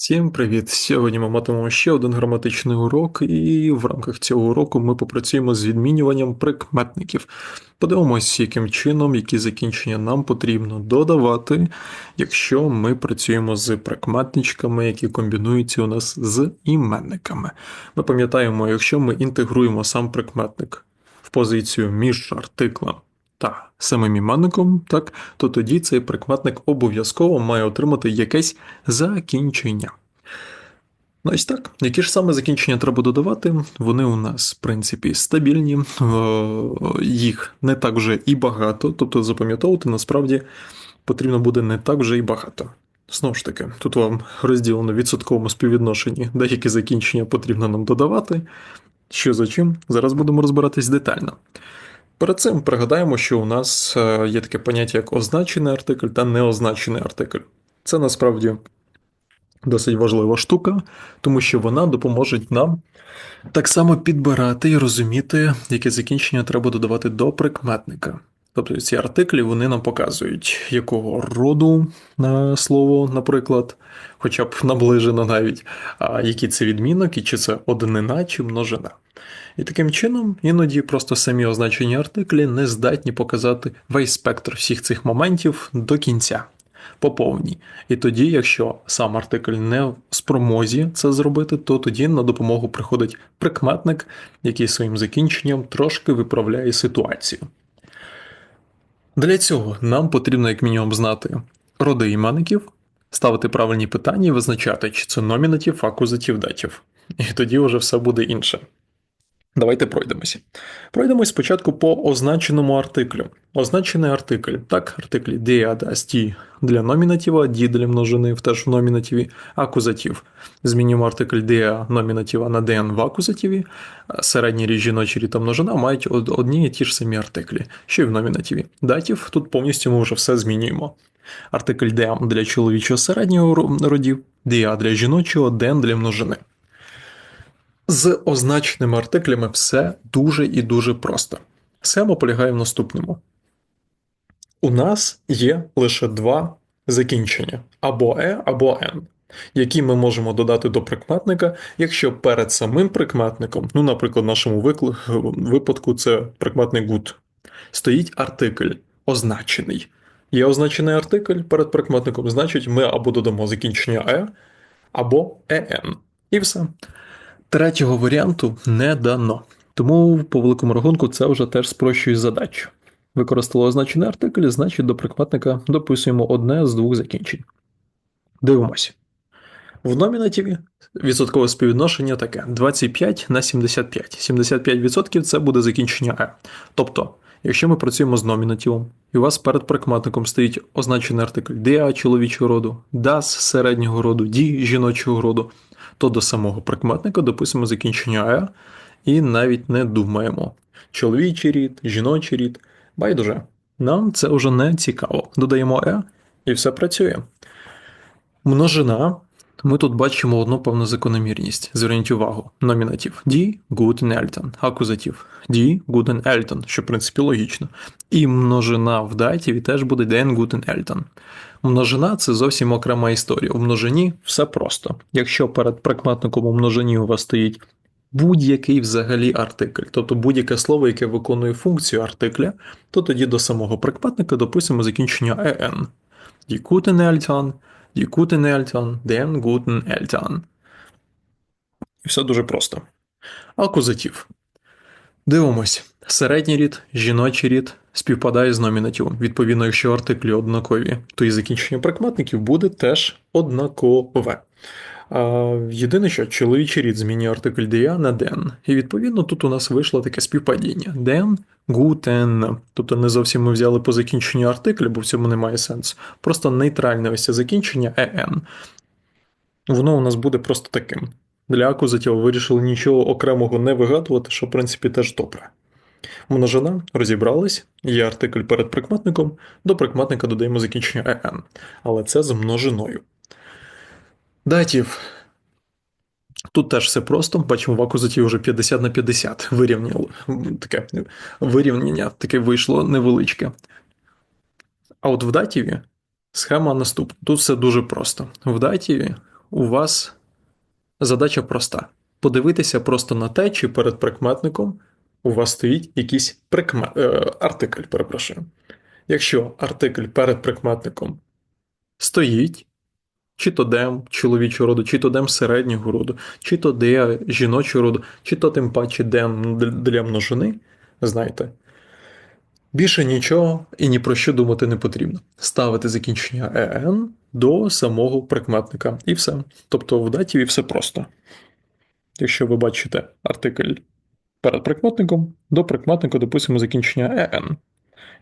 Всім привіт! Сьогодні ми матимемо ще один граматичний урок, і в рамках цього уроку ми попрацюємо з відмінюванням прикметників. Подивимось, яким чином, які закінчення нам потрібно додавати, якщо ми працюємо з прикметничками, які комбінуються у нас з іменниками. Ми пам'ятаємо, якщо ми інтегруємо сам прикметник в позицію між артиклем та самим іменником, так, то тоді цей прикметник обов'язково має отримати якесь закінчення. Ну ось так. Які ж саме закінчення треба додавати? Вони у нас, в принципі, стабільні, е, їх не так вже і багато, тобто запам'ятовувати насправді потрібно буде не так вже і багато. Знову ж таки, тут вам розділено в відсотковому співвідношенні, деякі закінчення потрібно нам додавати. Що за чим? Зараз будемо розбиратись детально. Перед цим пригадаємо, що у нас е, є таке поняття, як означений артикль та неозначений артикль. Це насправді досить важлива штука, тому що вона допоможе нам так само підбирати і розуміти, яке закінчення треба додавати до прикметника. Тобто ці артиклі вони нам показують, якого роду слово, наприклад, хоча б наближено навіть, а який це відмінок, і чи це однина, чи множина. І таким чином, іноді просто самі означені артиклі не здатні показати весь спектр всіх цих моментів до кінця, по повній. І тоді, якщо сам артикль не в спромозі це зробити, то тоді на допомогу приходить прикметник, який своїм закінченням трошки виправляє ситуацію. Для цього нам потрібно, як мінімум, знати роди іменників, ставити правильні питання і визначати, чи це номінатів, акузатів, датів. І тоді вже все буде інше. Давайте пройдемося. Пройдемось спочатку по означеному артиклю. Означений артикль. Так, артиклі dia, das, для номінатива, die для множини теж в номінативі, акузатив. Змінюємо артикль dia номінатива на den в акузативі. Середній рід жіночий рід та множина мають одні і ті ж самі артиклі, що й в номінативі. Датів тут повністю ми вже все змінюємо. Артикль dem для чоловічого середнього родів, dia для жіночого, den для множини. З означеними артиклями все дуже і дуже просто. Схема полягає в наступному. У нас є лише два закінчення або е, або н, які ми можемо додати до прикметника, якщо перед самим прикметником, ну, наприклад, в нашому випадку це прикметник good, стоїть артикль означений. Є означений артикль перед прикметником, значить, ми або додамо закінчення е, або ен. І все. Третього варіанту не дано. Тому, по великому рахунку, це вже теж спрощує задачу. Використали означений артикль, значить до прикметника дописуємо одне з двох закінчень. Дивимося. В номінативі відсоткове співвідношення таке: 25 на 75. 75% це буде закінчення Е. Тобто, якщо ми працюємо з номінативом, і у вас перед прикметником стоїть означений артикль DA чоловічого роду, DAS середнього роду, D жіночого роду, то до самого прикметника дописуємо закінчення «е» і навіть не думаємо. Чоловічий рід, жіночий рід. Байдуже, нам це вже не цікаво. Додаємо е і все працює. Множина. Ми тут бачимо одну певну закономірність. Зверніть увагу. Номінатив die guten Eltern, акузатив die guten Eltern, що в принципі логічно. І множина в датіві теж буде den guten Eltern. Множина це зовсім окрема історія. У множині все просто. Якщо перед прикметником у множині у вас стоїть будь-який взагалі артикль, тобто будь-яке слово, яке виконує функцію артикля, то тоді до самого прикметника дописуємо закінчення en. Die guten Eltern, die guten Eltern, den guten Eltern. І все дуже просто. Акузатив. Дивимось. Середній рід, жіночий рід співпадає з номінативом. Відповідно, якщо артиклі однакові, то і закінчення прикметників буде теж однакове. Єдине, що чоловічий рід змінює артикль «дія» на ден. І відповідно тут у нас вийшло таке співпадіння: ден, гутен. Тобто не зовсім ми взяли по закінченню артикля, бо в цьому немає сенсу. Просто нейтральне ось це закінчення «ен». Воно у нас буде просто таким. Для акузатів вирішили нічого окремого не вигадувати, що в принципі теж добре. Множина розібрались, є артикль перед прикметником, до прикметника додаємо закінчення «ен», але це з множиною. Датів. Тут теж все просто. Бачимо, в акузаті вже 50 на 50 вирівняло. Таке вирівняння таке вийшло невеличке. А от в датіві схема наступна. Тут все дуже просто. В датіві у вас задача проста: подивитися просто на те, чи перед прикметником у вас стоїть якийсь прикмет, е, артикль, перепрошую. Якщо артикль перед прикметником стоїть, чи то дем чоловічого роду, чи то дем середнього роду, чи то де жіночого роду, чи то тим паче дем для множини, знаєте, більше нічого і ні про що думати не потрібно. Ставити закінчення «ен» до самого прикметника. І все. Тобто в датіві все просто. Якщо ви бачите артикль перед прикметником, до прикметника дописуємо закінчення «ен».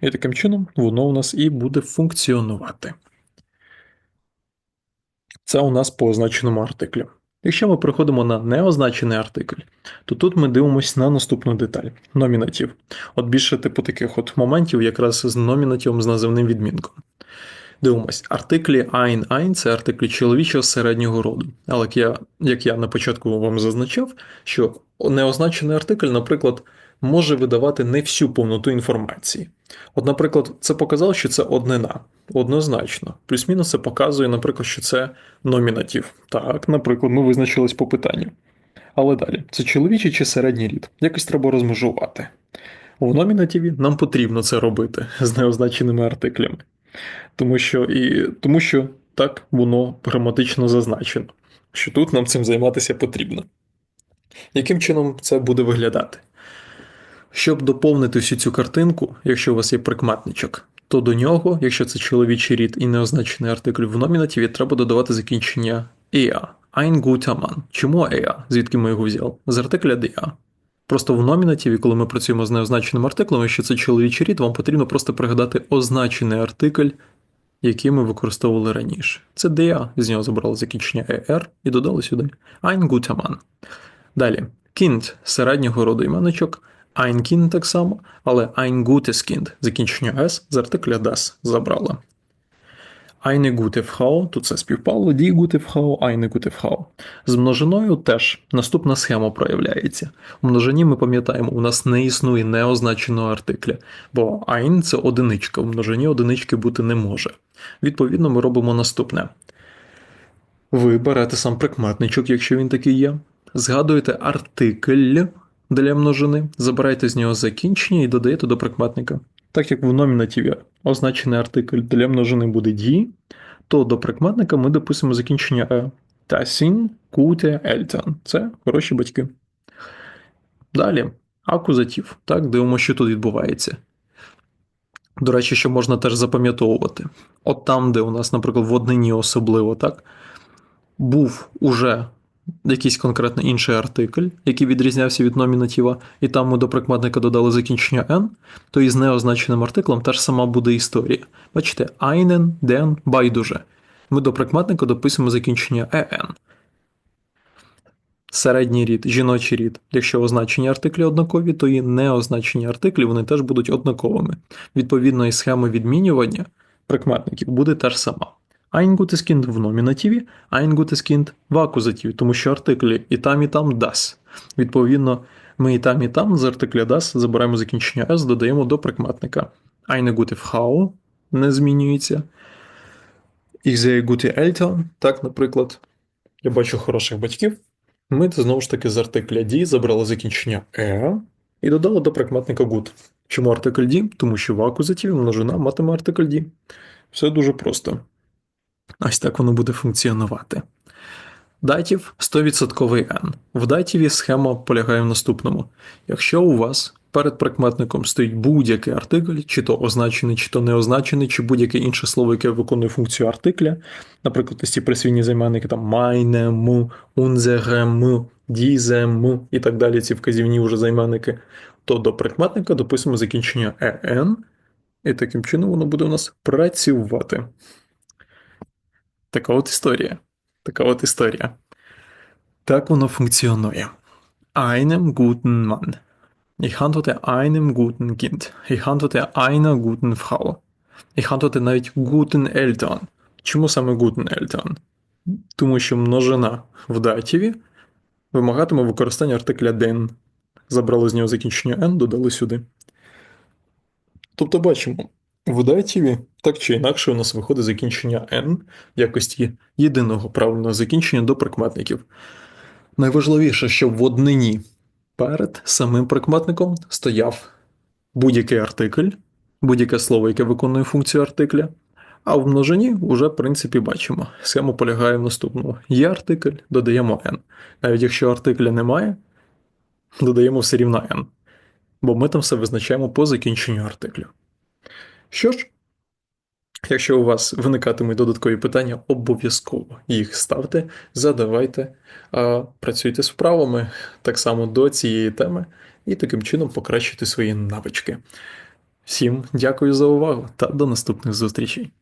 І таким чином воно у нас і буде функціонувати. Це у нас по означеному артиклю. Якщо ми переходимо на неозначений артикль, то тут ми дивимося на наступну деталь номінатив. От більше типу таких от моментів, якраз з номінативом з називним відмінком. Дивимось, артиклі ein ein це артиклі чоловічого середнього роду. Але як я, як я на початку вам зазначав, що неозначений артикль, наприклад, може видавати не всю повноту інформації. От, наприклад, це показало, що це однина. Однозначно. Плюс-мінус це показує, наприклад, що це номінатив. Так, наприклад, ми визначились по питанню. Але далі, це чоловічий чи середній рід. Якось треба розмежувати. У номінативі нам потрібно це робити з неозначеними артиклями. Тому що і, тому що так воно граматично зазначено, що тут нам цим займатися потрібно. Яким чином це буде виглядати? Щоб доповнити всю цю картинку, якщо у вас є прикметничок, то до нього, якщо це чоловічий рід і неозначений артикль в номінативі, треба додавати закінчення «ea». Ein guter Mann. Чому «ea»? Звідки ми його взяли? З артикля «der». Просто в номінативі, коли ми працюємо з неозначеним артиклем, якщо це чоловічий рід, вам потрібно просто пригадати означений артикль, який ми використовували раніше. Це «der», з нього забрали закінчення «er» і додали сюди «ein guter Mann». Далі, Kind середнього роду іменочок – Ein так само, але ein gutes Kind закінчення S з артикля das забрала. Eine gute Frau, тут це співпало, die gute Frau, eine gute Frau. З множиною теж наступна схема проявляється. У множині ми пам'ятаємо, у нас не існує неозначеного артикля, бо ein – це одиничка, у множині одинички бути не може. Відповідно, ми робимо наступне. Ви берете сам прикметничок, якщо він такий є, згадуєте артикль для множини, забирайте з нього закінчення і додаєте до прикметника. Так як в номінативі означений артикль для множини буде «die», то до прикметника ми дописуємо закінчення «е». Тасін, куте, ельтан. Це хороші батьки. Далі, акузатив. Так, дивимося, що тут відбувається. До речі, що можна теж запам'ятовувати. От там, де у нас, наприклад, в однині особливо, так, був уже якийсь конкретно інший артикль, який відрізнявся від номінатива, і там ми до прикметника додали закінчення n, то із неозначеним артиклем та ж сама буде історія. Бачите, einen, den, байдуже. Ми до прикметника дописуємо закінчення en. Середній рід, жіночий рід. Якщо означені артиклі однакові, то і неозначені артиклі вони теж будуть однаковими. Відповідно, і схема відмінювання прикметників буде та ж сама. Ein gutes Kind в номінативі, ein gutes Kind в акузативі, тому що артиклі і там, і там das. Відповідно, ми і там, і там з артикля das забираємо закінчення S, додаємо до прикметника. Eine gute Frau не змінюється. Ich sehe gute Eltern. Так, наприклад, я бачу хороших батьків. Ми знову ж таки з артикля die забрали закінчення E і додали до прикметника good. Чому артикль die? Тому що в акузативі множина матиме артикль die. Все дуже просто. Ось так воно буде функціонувати. Датів 100% n. В датіві схема полягає в наступному. Якщо у вас перед прикметником стоїть будь-який артикль, чи то означений, чи то неозначений, чи будь-яке інше слово, яке виконує функцію артикля, наприклад, ці присвійні займенники там m, diese, m і так далі, ці вказівні вже займенники, то до прикметника дописуємо закінчення en, і таким чином воно буде у нас працювати. Така от історія. Така от історія. Так воно функціонує. Einem guten Mann. Ich antworte einem guten Kind. Ich antworte einer guten Frau. Ich antworte навіть guten Eltern. Чому саме guten Eltern? Тому що множина в датіві вимагатиме використання артикля den. Забрали з нього закінчення n, додали сюди. Тобто бачимо, В DITV так чи інакше у нас виходить закінчення N в якості єдиного правильного закінчення до прикметників. Найважливіше, щоб в однині перед самим прикметником стояв будь-який артикль, будь-яке слово, яке виконує функцію артикля. А в множині вже, в принципі, бачимо. Схема полягає в наступному. Є артикль, додаємо n. Навіть якщо артикля немає, додаємо все рівно n. Бо ми там все визначаємо по закінченню артиклю. Що ж, якщо у вас виникатимуть додаткові питання, обов'язково їх ставте, задавайте, а працюйте з вправами так само до цієї теми і таким чином покращуйте свої навички. Всім дякую за увагу та до наступних зустрічей!